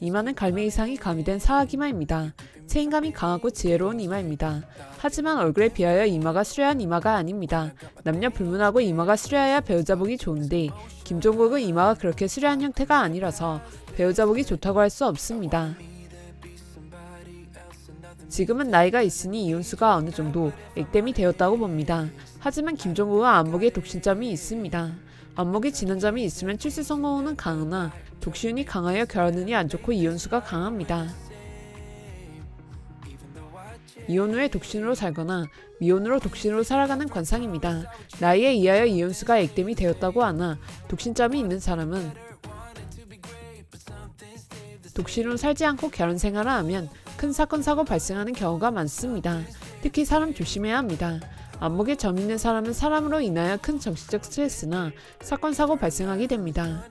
이마는 갈매 이상이 가미된 사악 이마입니다. 체인감이 강하고 지혜로운 이마입니다. 하지만 얼굴에 비하여 이마가 수려한 이마가 아닙니다. 남녀 불문하고 이마가 수려해야 배우자 보기 좋은데 김종국은 이마가 그렇게 수려한 형태가 아니라서 배우자 보기 좋다고 할 수 없습니다. 지금은 나이가 있으니 이혼수가 어느 정도 액땜이 되었다고 봅니다. 하지만 김종국은 안목에 독신점이 있습니다. 안목에 진한 점이 있으면 출세 성공은 강하나 독신이 강하여 결혼운이 안 좋고 이혼수가 강합니다. 이혼 후에 독신으로 살거나 미혼으로 독신으로 살아가는 관상입니다. 나이에 의하여 이혼수가 액땜이 되었다고 하나 독신점이 있는 사람은 독신으로 살지 않고 결혼 생활을 하면 큰 사건 사고 발생하는 경우가 많습니다. 특히 사람 조심해야 합니다. 안목에 점 있는 사람은 사람으로 인하여 큰 정신적 스트레스나 사건 사고 발생하게 됩니다.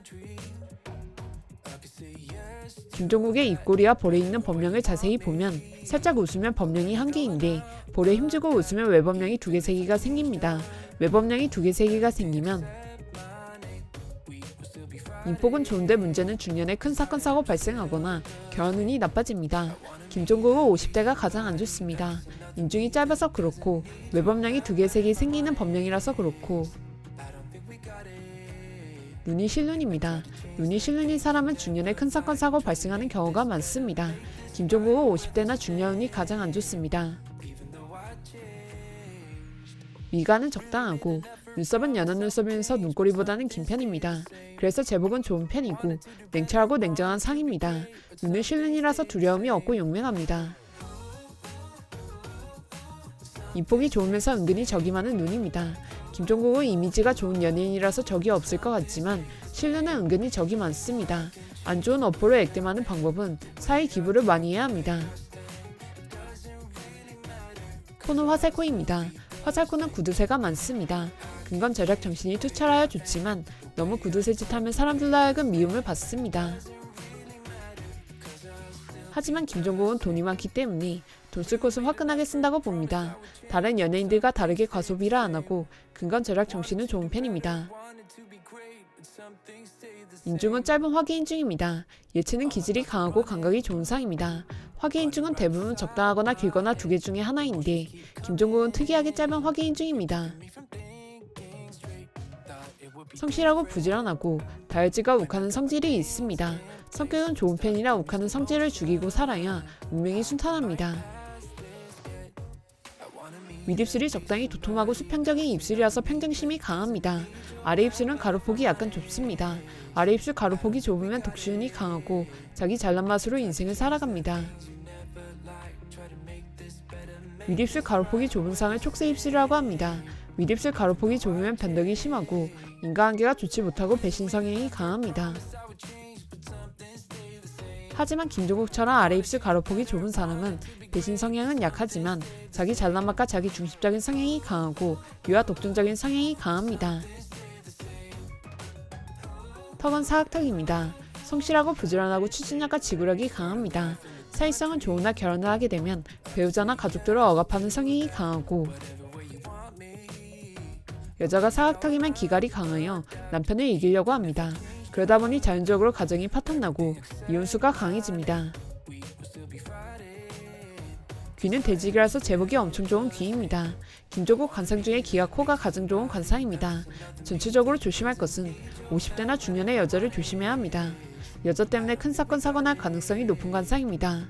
김종국의 입꼬리와 볼에 있는 범령을 자세히 보면 살짝 웃으면 범령이 한 개인데 볼에 힘주고 웃으면 외범령이 두 개 세 개가 생깁니다. 외범령이 두 개 세 개가 생기면 인복은 좋은데 문제는 중년에 큰 사건 사고 발생하거나 결혼운이 나빠집니다. 김종국은 50대가 가장 안 좋습니다. 인중이 짧아서 그렇고 외범령이 두 개 세 개 생기는 범령이라서 그렇고 눈이 실눈입니다. 눈이 실눈인 사람은 중년에 큰 사건 사고 발생하는 경우가 많습니다. 김종국은 50대나 중년운이 가장 안 좋습니다. 미간은 적당하고 눈썹은 연한 눈썹이면서 눈꼬리보다는 긴 편입니다. 그래서 제복은 좋은 편이고 냉철하고 냉정한 상입니다. 눈은 실눈이라서 두려움이 없고 용맹합니다. 인복이 좋으면서 은근히 적이 많은 눈입니다. 김종국은 이미지가 좋은 연예인이라서 적이 없을 것 같지만 실눈은 은근히 적이 많습니다. 안 좋은 어포로 액땜하는 방법은 사회 기부를 많이 해야 합니다. 코는 화살코입니다. 화살코는 구두쇠가 많습니다. 근건 절약 정신이 투철하여 좋지만 너무 구두쇠 짓하면 사람들로 하여금 미움을 받습니다. 하지만 김종국은 돈이 많기 때문에 돈 쓸 곳은 화끈하게 쓴다고 봅니다. 다른 연예인들과 다르게 과소비를 안 하고 근건 절약 정신은 좋은 편입니다. 인중은 짧은 화기인중입니다. 예체는 기질이 강하고 감각이 좋은 상입니다. 화기인중은 대부분 적당하거나 길거나 두 개 중에 하나인데 김종국은 특이하게 짧은 화기인중입니다. 성실하고 부지런하고 다혈질과 욱하는 성질이 있습니다. 성격은 좋은 편이라 욱하는 성질을 죽이고 살아야 운명이 순탄합니다. 윗입술이 적당히 도톰하고 수평적인 입술이라서 평정심이 강합니다. 아래 입술은 가로폭이 약간 좁습니다. 아래 입술 가로폭이 좁으면 독시운이 강하고 자기 잘난 맛으로 인생을 살아갑니다. 윗입술 가로폭이 좁은 상을 촉새 입술이라고 합니다. 윗입술 가로폭이 좁으면 변덕이 심하고 인과관계가 좋지 못하고 배신 성향이 강합니다. 하지만 김종국처럼 아래 입술 가로폭이 좁은 사람은 배신 성향은 약하지만 자기 잘난 맛과 자기 중심적인 성향이 강하고 유아 독존적인 성향이 강합니다. 턱은 사각턱입니다. 성실하고 부지런하고 추진력과 지구력이 강합니다. 사회성은 좋으나 결혼을 하게 되면 배우자나 가족들을 억압하는 성향이 강하고 여자가 사각턱이면 기갈이 강하여 남편을 이기려고 합니다. 그러다 보니 자연적으로 가정이 파탄나고 이혼수가 강해집니다. 귀는 돼지귀라서 제복이 엄청 좋은 귀입니다. 김조국 관상 중에 귀와 코가 가장 좋은 관상입니다. 전체적으로 조심할 것은 50대나 중년의 여자를 조심해야 합니다. 여자 때문에 큰 사건 사고 날 가능성이 높은 관상입니다.